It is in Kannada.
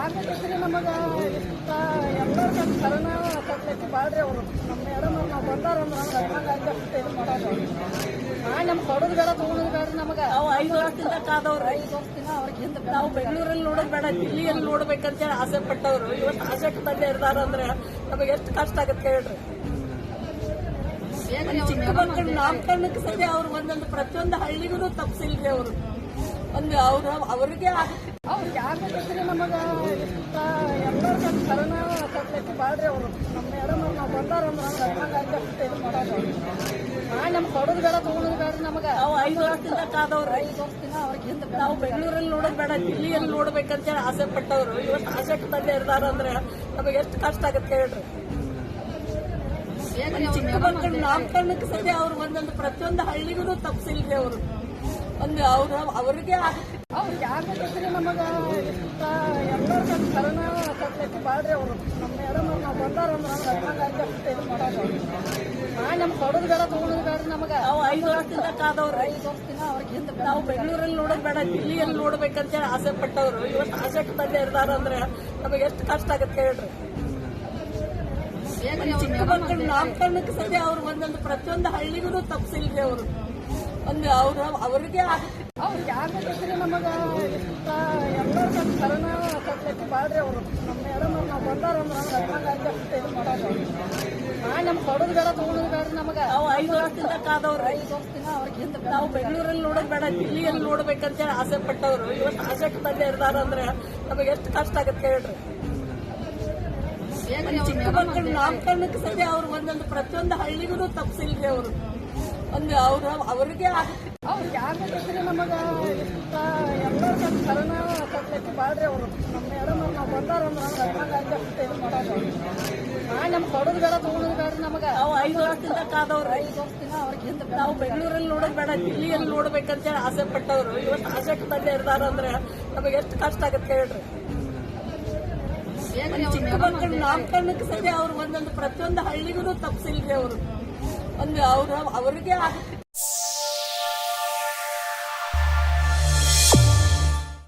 ಯಾಕೆ ನಮಗೆ ಎಲ್ಲರೂ ಇಷ್ಟ ಎಲ್ಲರಿಗೂ ಕರೋನ ಕಟ್ಲೈತಿ ಬಾಳ್ರಿ ಅವರು. ನಮ್ಮ ಮೇಡಮ್ ನಾವು ಬಂದಾರಂದ್ರ ಹಂಗಾಗಿ ಅಷ್ಟು ಇದು ಮಾಡೋದು. ನಾ ನಮ್ಗೆ ಕೊಡೋದು ಬೇಡ ತೊಗೊಳೋದು ಬೇಡ ನಮಗೆ. ನಾವು ಐದು ವರ್ಷದಿಂದ ಕಾದವ್ರು. ಐದು ವರ್ಷದಿಂದ ಅವ್ರಿಗೆ ಹಿಂದೆ ನಾವು ಬೆಂಗಳೂರಲ್ಲಿ ನೋಡೋದು ಬೇಡ ದಿಲ್ಲಿಯಲ್ಲಿ ನೋಡ್ಬೇಕಂತೇಳಿ ಆಸೆ ಪಟ್ಟವ್ರು. ಇವತ್ತು ಆಸೆ ತಂದೆ ಇರ್ತಾರ ಅಂದ್ರೆ ನಮಗೆ ಎಷ್ಟು ಕಷ್ಟ ಆಗುತ್ತೆ ಹೇಳ್ರಿ. ಚಿಕ್ಕ ಮಕ್ಕಳು ನಾಮಕರಣಕ್ಕೆ ಸದ್ಯ ಅವ್ರು ಒಂದೊಂದು ಪ್ರತಿಯೊಂದು ಹಳ್ಳಿಗೂ ತಪ್ಪಿಸಿಲ್ರಿ ಅವರು. ಒಂದು ಅವ್ರ ಅವ್ರಿಗೆ ಆಗುತ್ತೆ. ನಮಗ ಇಷ್ಟ ಎಲ್ಲರಿಗೂ ಕರೋನಾ ಕಟ್ಲೈತಿ ಬಾಳ್ರಿ ಅವರು. ನಮ್ಮ ಮೇಡಮ್ ನಾವು ಬಂದಾರಂದ್ರ ಹಂಗಾಗಿ ಅಷ್ಟು ಇದು ಮಾಡೋದು. ನಾ ನಮ್ಗೆ ಕೊಡೋದು ಬೇಡ ತೊಗೊಳೋದು ಬೇಡ ನಮಗ. ನಾವು ಐದು ವರ್ಷದಿಂದ ಕಾದವ್ರು ಐದು ವರ್ಷದಿಂದ ಅವ್ರಿಗೆ ಹಿಂದೆ ನಾವು ಬೆಂಗಳೂರಲ್ಲಿ ನೋಡೋದು ಬೇಡ ದಿಲ್ಲಿಯಲ್ಲಿ ನೋಡ್ಬೇಕಂತೇಳಿ ಆಸೆ ಪಟ್ಟವ್ರು. ಇವತ್ತು ಆಸೆ ತಂದೆ ಇರ್ತಾರ ಅಂದ್ರೆ ನಮಗೆ ಎಷ್ಟು ಕಷ್ಟ ಆಗತ್ತೆ ಹೇಳ್ರಿ. ಚಿಕ್ಕ ಮಕ್ಕಳು ನಾಮಕರಣಕ್ಕೆ ಸದ್ಯ ಅವ್ರು ಒಂದೊಂದು ಪ್ರತಿಯೊಂದು ಹಳ್ಳಿಗೂ ತಪ್ಪಿಸಿಲ್ರಿ ಅವರು. ಒಂದು ಅವ್ರ ಅವರಿಗೆ ಆಗುತ್ತೆ ಅವ್ರಿಗೆ ಯಾಕೆ ಬೇಕ್ರಿ ನಮಗ ಎಲ್ಲರಿಗೂ ಕರೋನ ಕಟ್ಲೈತಿ ಬಾಳ್ರಿ ಅವರು. ನಮ್ಮ ಮೇಡಮ್ ನಾವು ಬಂದಾರಂದ್ರ ಅಂದ್ರೆ ಅಷ್ಟು ಇದು ಮಾಡೋದು. ನಾ ನಮ್ಗೆ ಕೊಡೋದು ಬೇಡ ತೊಗೊಳೋದು ಬೇಡ ನಮಗ. ನಾವು ಐದು ವರ್ಷದಿಂದ ಕಾದವ್ರು. ಐದು ವರ್ಷದಿಂದ ಅವ್ರಿಗೆ ಹಿಂದೆ ನಾವು ಬೆಂಗಳೂರಲ್ಲಿ ನೋಡೋದು ಬೇಡ ದಿಲ್ಲಿಯಲ್ಲಿ ನೋಡ್ಬೇಕಂತೇಳಿ ಆಸೆ ಪಟ್ಟವರು. ಇವತ್ತು ಆಸಕ್ತಿ ತಂದೆ ಇರ್ತಾರ ಅಂದ್ರೆ ನಮಗೆ ಎಷ್ಟು ಕಷ್ಟ ಆಗುತ್ತೆ ಹೇಳ್ರಿ. ಚಿಕ್ಕ ಮಕ್ಕಳು ನಾಮಕರಣಕ್ಕೆ ಸದ್ಯ ಅವ್ರು ಒಂದೊಂದು ಪ್ರತಿಯೊಂದು ಹಳ್ಳಿಗೂ ತಪ್ಪಿಸಿಲ್ರಿ ಅವರು. ಒಂದು ಅವರು ಅವ್ರಿಗೆ ಆಗುತ್ತೆ ಅವ್ರಿಗೆ ಯಾಕೆ ನಮಗ ಇಷ್ಟ ಎಲ್ಲರಿಗೂ ಕರೋನ ಕಟ್ಲೈತಿ ಬಾಳ್ರಿ ಅವರು. ನಮ್ಮ ಮೇಡಮ್ ನಾವು ಬಂದಾರಂದ್ರೆ ಹಂಗಾಗಿ ಅಷ್ಟು ಇದು ಮಾಡೋದು. ನಾ ನಮ್ಗೆ ಕೊಡೋದು ಬೇಡ ತೊಗೊಳೋದು ಬೇಡ ನಮಗ ನಾವು ಐದು ವರ್ಷದಿಂದ ಕಾದವ್ರು. ಐದು ವರ್ಷದಿಂದ ಅವ್ರಿಗಿಂತ ನಾವು ಬೆಂಗಳೂರಲ್ಲಿ ನೋಡೋದು ಬೇಡ ದಿಲ್ಲಿಯಲ್ಲಿ ನೋಡ್ಬೇಕಂತೇಳಿ ಆಸೆ ಪಟ್ಟವ್ರು. ಇವತ್ತು ಆಸಕ್ತಿ ತಂದೆ ಇರ್ತಾರ ಅಂದ್ರೆ ನಮಗೆ ಎಷ್ಟು ಕಷ್ಟ ಆಗತ್ತೆ ಹೇಳ್ರಿ. ಚಿಕ್ಕ ಮಕ್ಕಳು ನಾಮಕರಣಕ್ಕೆ ಸದ್ಯ ಅವ್ರು ಒಂದೊಂದು ಪ್ರತಿಯೊಂದು ಹಳ್ಳಿಗೂ ತಪ್ಪಿಸಿಲ್ರಿ ಅವರು. ಒಂದು ಅವ್ರ ಅವ್ರಿಗೆ ಆಗುತ್ತೆ. ಅವ್ರಿಗೆ ಯಾಕೆ ನಮಗ? ಎಲ್ಲರಿಗೂ ಕರೋನ ತಪ್ಪಲಿಕ್ಕೆ ಬಾಳ್ರಿ ಅವರು. ನಮ್ಮ ಮೇಡಮ್ ನಾವು ಬಂದಾರಂದ್ರ ಹಂಗಾಗಿ ಅಷ್ಟು ಇದು ಮಾಡೋದು ನಾ ನಮ್ಗೆ ಕೊಡೋದು ಬೇಡ ತೊಗೊಳೋದು ಬೇಡ ನಮಗ. ನಾವು ಐದು ವರ್ಷದಿಂದ ಕಾದವ್ರು. ಐದು ವರ್ಷದಿಂದ ಅವ್ರಿಗೆ ಹಿಂದೆ ನಾವು ಬೆಂಗಳೂರಲ್ಲಿ ನೋಡೋದು ಬೇಡ ದಿಲ್ಲಿಯಲ್ಲಿ ನೋಡ್ಬೇಕಂತೇಳಿ ಆಸೆ ಪಟ್ಟವ್ರು. ಇವತ್ತು ಆಸಕ್ತಿ ತಂದೆ ಇರ್ತಾರ ಅಂದ್ರೆ ನಮಗೆ ಎಷ್ಟು ಕಷ್ಟ ಆಗತ್ತೆ ಹೇಳ್ರಿ. ಚಿಕ್ಕ ಮಕ್ಕಳು ನಾಮಕರಣಕ್ಕೆ ಸರಿ ಅವ್ರು ಒಂದೊಂದು ಪ್ರತಿಯೊಂದು ಹಳ್ಳಿಗೂ ತಪ್ಪಿಸಿಲ್ರಿ ಅವರು. ಒಂದು ಅವರು ಅವರಿಗೆ ಆಗುತ್ತೆ.